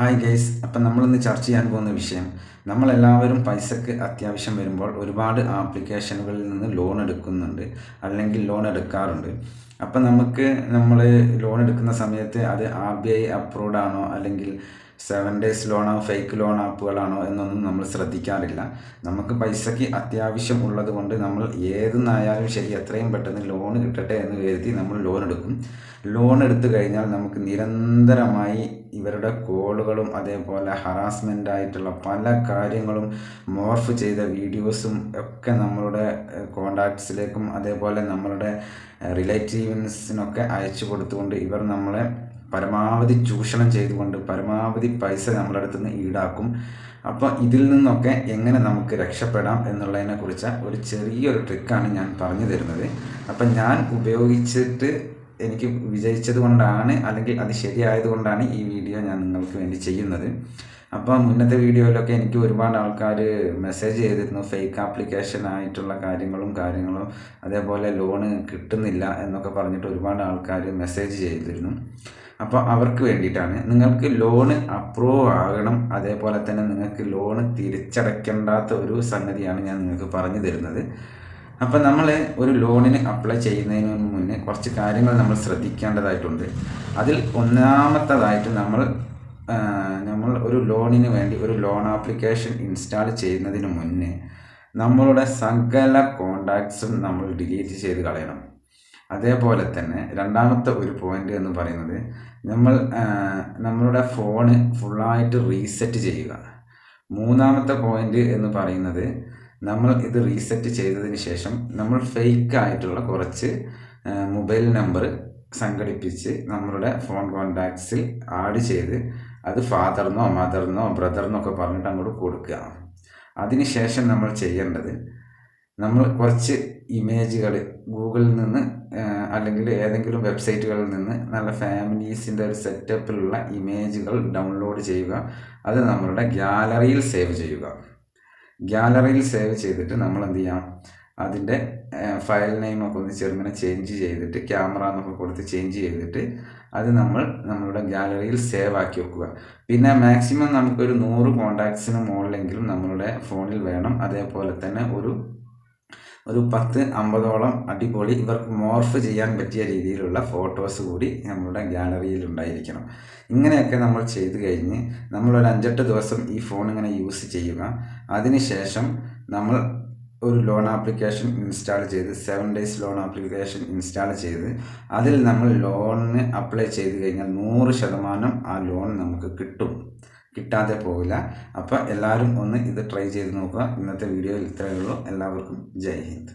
Hi guys അപ്പം നമ്മളിന്ന് ചർച്ച ചെയ്യാൻ പോകുന്ന വിഷയം നമ്മളെല്ലാവരും പൈസക്ക് അത്യാവശ്യം വരുമ്പോൾ ഒരുപാട് ആപ്ലിക്കേഷനുകളിൽ നിന്ന് ലോൺ എടുക്കുന്നുണ്ട് അല്ലെങ്കിൽ ലോൺ എടുക്കാറുണ്ട്. അപ്പം നമുക്ക് നമ്മൾ ലോൺ എടുക്കുന്ന സമയത്ത് അത് ആർ ബി ഐ അപ്രൂവ്ഡ് ആണോ അല്ലെങ്കിൽ സെവൻ ഡേയ്സ് ലോണോ ഫേക്ക് ലോൺ ആപ്പുകളാണോ എന്നൊന്നും നമ്മൾ ശ്രദ്ധിക്കാറില്ല. നമുക്ക് പൈസയ്ക്ക് അത്യാവശ്യം ഉള്ളത് കൊണ്ട് നമ്മൾ ഏതെന്നായാലും ശരി എത്രയും പെട്ടെന്ന് ലോൺ കിട്ടട്ടെ എന്ന് കരുതി നമ്മൾ ലോൺ എടുക്കും. ലോൺ എടുത്തു കഴിഞ്ഞാൽ നമുക്ക് നിരന്തരമായി ഇവരുടെ കോളുകളും അതേപോലെ ഹറാസ്മെന്റ് ആയിട്ടുള്ള പല കാര്യങ്ങളും മോർഫ് ചെയ്ത വീഡിയോസും ഒക്കെ നമ്മളുടെ കോണ്ടാക്ട്സിലേക്കും അതേപോലെ നമ്മളുടെ റിലേറ്റീവ്സിനൊക്കെ അയച്ചു കൊടുത്തുകൊണ്ട് ഇവർ നമ്മളെ പരമാവധി ചൂഷണം ചെയ്തുകൊണ്ട് പരമാവധി പൈസ നമ്മുടെ അടുത്ത് നിന്ന് ഈടാക്കും. അപ്പോൾ ഇതിൽ നിന്നൊക്കെ എങ്ങനെ നമുക്ക് രക്ഷപ്പെടാം എന്നുള്ളതിനെ കുറിച്ച് ഒരു ചെറിയൊരു ട്രിക്കാണ് ഞാൻ പറഞ്ഞു തരുന്നത്. അപ്പം ഞാൻ ഉപയോഗിച്ചിട്ട് എനിക്ക് വിജയിച്ചത് കൊണ്ടാണ് അല്ലെങ്കിൽ അത് ശരിയായത് കൊണ്ടാണ് ഈ വീഡിയോ ഞാൻ നിങ്ങൾക്ക് വേണ്ടി ചെയ്യുന്നത്. അപ്പോൾ മുന്നത്തെ വീഡിയോയിലൊക്കെ എനിക്ക് ഒരുപാട് ആൾക്കാർ മെസ്സേജ് ചെയ്തിരുന്നു. ഫേക്ക് ആപ്ലിക്കേഷൻ ആയിട്ടുള്ള കാര്യങ്ങളും കാര്യങ്ങളും അതേപോലെ ലോണ് കിട്ടുന്നില്ല എന്നൊക്കെ പറഞ്ഞിട്ട് ഒരുപാട് ആൾക്കാർ മെസ്സേജ് ചെയ്തിരുന്നു. അപ്പോൾ അവർക്ക് വേണ്ടിയിട്ടാണ്. നിങ്ങൾക്ക് ലോണ് അപ്രൂവ് ആകണം. അതേപോലെ തന്നെ നിങ്ങൾക്ക് ലോണ് തിരിച്ചടയ്ക്കേണ്ടാത്ത ഒരു സംഗതിയാണ് ഞാൻ നിങ്ങൾക്ക് പറഞ്ഞു തരുന്നത്. അപ്പം നമ്മൾ ഒരു ലോണിന് അപ്ലൈ ചെയ്യുന്നതിന് മുന്നേ കുറച്ച് കാര്യങ്ങൾ നമ്മൾ ശ്രദ്ധിക്കേണ്ടതായിട്ടുണ്ട്. അതിൽ ഒന്നാമത്തതായിട്ട് നമ്മൾ നമ്മൾ ഒരു ലോണിന് വേണ്ടി ഒരു ലോൺ ആപ്ലിക്കേഷൻ ഇൻസ്റ്റാൾ ചെയ്യുന്നതിന് മുന്നേ നമ്മളുടെ സകല കോണ്ടാക്ട്സും നമ്മൾ ഡിലീറ്റ് ചെയ്ത് കളയണം. അതേപോലെ തന്നെ രണ്ടാമത്തെ ഒരു പോയിന്റ് എന്ന് പറയുന്നത് നമ്മൾ നമ്മളുടെ ഫോണ് ഫുള്ളായിട്ട് റീസെറ്റ് ചെയ്യുക. മൂന്നാമത്തെ പോയിന്റ് എന്ന് പറയുന്നത് നമ്മൾ ഇത് റീസെറ്റ് ചെയ്തതിന് ശേഷം നമ്മൾ ഫേക്ക് ആയിട്ടുള്ള കുറച്ച് മൊബൈൽ നമ്പർ സംഘടിപ്പിച്ച് നമ്മളുടെ ഫോൺ കോണ്ടാക്ട്സിൽ ആഡ് ചെയ്ത് അത് ഫാദറിനോ മദറിനോ ബ്രദറിനോ ഒക്കെ പറഞ്ഞിട്ട് അങ്ങോട്ട് കൊടുക്കുക. അതിനുശേഷം നമ്മൾ ചെയ്യേണ്ടത് നമ്മൾ കുറച്ച് ഇമേജുകൾ ഗൂഗിളിൽ നിന്ന് അല്ലെങ്കിൽ ഏതെങ്കിലും വെബ്സൈറ്റുകളിൽ നിന്ന് നല്ല ഫാമിലീസിന്റെ ഒരു സെറ്റപ്പിലുള്ള ഇമേജുകൾ ഡൗൺലോഡ് ചെയ്യുക. അത് നമ്മളുടെ ഗ്യാലറിയിൽ സേവ് ചെയ്യുക. ഗ്യാലറിയിൽ സേവ് ചെയ്തിട്ട് നമ്മൾ എന്ത് ചെയ്യാം? അതിന്റെ ഫയൽ നെയിമൊക്കെ ഒന്ന് ചെറുങ്ങനെ ചേഞ്ച് ചെയ്തിട്ട് ക്യാമറ എന്നൊക്കെ കൊടുത്ത് ചേഞ്ച് ചെയ്തിട്ട് അത് നമ്മൾ നമ്മളുടെ ഗാലറിയിൽ സേവ് ആക്കി വെക്കുക. പിന്നെ മാക്സിമം നമുക്കൊരു നൂറ് കോണ്ടാക്ട്സിന് മുകളിലെങ്കിലും നമ്മളുടെ ഫോണിൽ വേണം. അതേപോലെ തന്നെ ഒരു ഒരു പത്ത് അമ്പതോളം അടിപൊളി ഇവർക്ക് മോർഫ് ചെയ്യാൻ പറ്റിയ രീതിയിലുള്ള ഫോട്ടോസ് കൂടി നമ്മുടെ ഗാലറിയിൽ ഉണ്ടായിരിക്കണം. ഇങ്ങനെയൊക്കെ നമ്മൾ ചെയ്തു കഴിഞ്ഞ് നമ്മളൊരു അഞ്ചെട്ട് ദിവസം ഈ ഫോൺ ഇങ്ങനെ യൂസ് ചെയ്യുക. അതിനുശേഷം നമ്മൾ ഒരു ലോൺ ആപ്ലിക്കേഷൻ ഇൻസ്റ്റാൾ ചെയ്ത് seven days loan application install ചെയ്ത് അതിൽ നമ്മൾ ലോണിന് അപ്ലൈ ചെയ്ത് കഴിഞ്ഞാൽ നൂറ് ശതമാനം ആ ലോൺ നമുക്ക് കിട്ടും. കിട്ടാതെ പോകില്ല അപ്പോൾ എല്ലാവരും ഒന്ന് ഇത് ട്രൈ ചെയ്ത് നോക്കുക. ഇന്നത്തെ വീഡിയോയിൽ ഇത്രയേ ഉള്ളൂ. എല്ലാവർക്കും ജയ് ഹിന്ദ്.